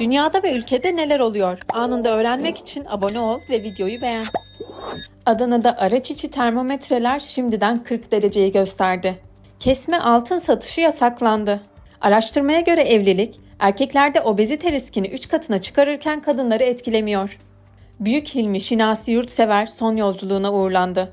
Dünyada ve ülkede neler oluyor? Anında öğrenmek için abone ol ve videoyu beğen. Adana'da araç içi termometreler şimdiden 40 dereceyi gösterdi. Kesme altın satışı yasaklandı. Araştırmaya göre evlilik, erkeklerde obezite riskini 3 katına çıkarırken kadınları etkilemiyor. Büyük Hilmi Şinasi Yurtsever son yolculuğuna uğurlandı.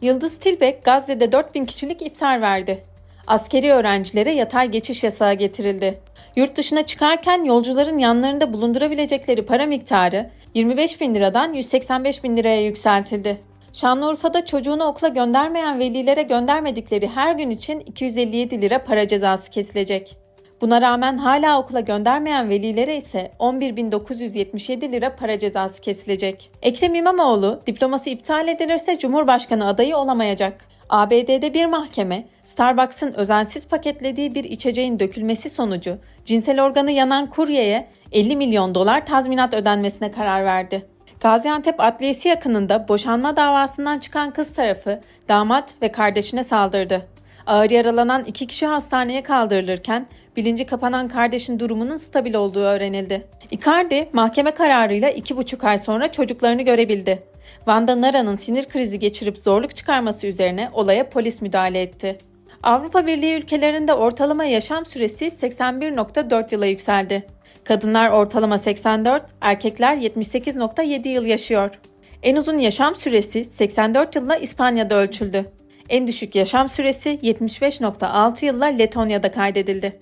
Yıldız Tilbek Gazze'de 4000 kişilik iftar verdi. Askeri öğrencilere yatay geçiş yasağı getirildi. Yurt dışına çıkarken yolcuların yanlarında bulundurabilecekleri para miktarı 25 bin liradan 185 bin liraya yükseltildi. Şanlıurfa'da çocuğunu okula göndermeyen velilere göndermedikleri her gün için 257 lira para cezası kesilecek. Buna rağmen hala okula göndermeyen velilere ise 11.977 lira para cezası kesilecek. Ekrem İmamoğlu diploması iptal edilirse Cumhurbaşkanı adayı olamayacak. ABD'de bir mahkeme, Starbucks'ın özensiz paketlediği bir içeceğin dökülmesi sonucu cinsel organı yanan kuryeye 50 milyon dolar tazminat ödenmesine karar verdi. Gaziantep Adliyesi yakınında boşanma davasından çıkan kız tarafı damat ve kardeşine saldırdı. Ağır yaralanan iki kişi hastaneye kaldırılırken bilinci kapanan kardeşin durumunun stabil olduğu öğrenildi. Icardi mahkeme kararıyla iki buçuk ay sonra çocuklarını görebildi. Vanda Nara'nın sinir krizi geçirip zorluk çıkarması üzerine olaya polis müdahale etti. Avrupa Birliği ülkelerinde ortalama yaşam süresi 81.4 yıla yükseldi. Kadınlar ortalama 84, erkekler 78.7 yıl yaşıyor. En uzun yaşam süresi 84 yılla İspanya'da ölçüldü. En düşük yaşam süresi 75.6 yılla Letonya'da kaydedildi.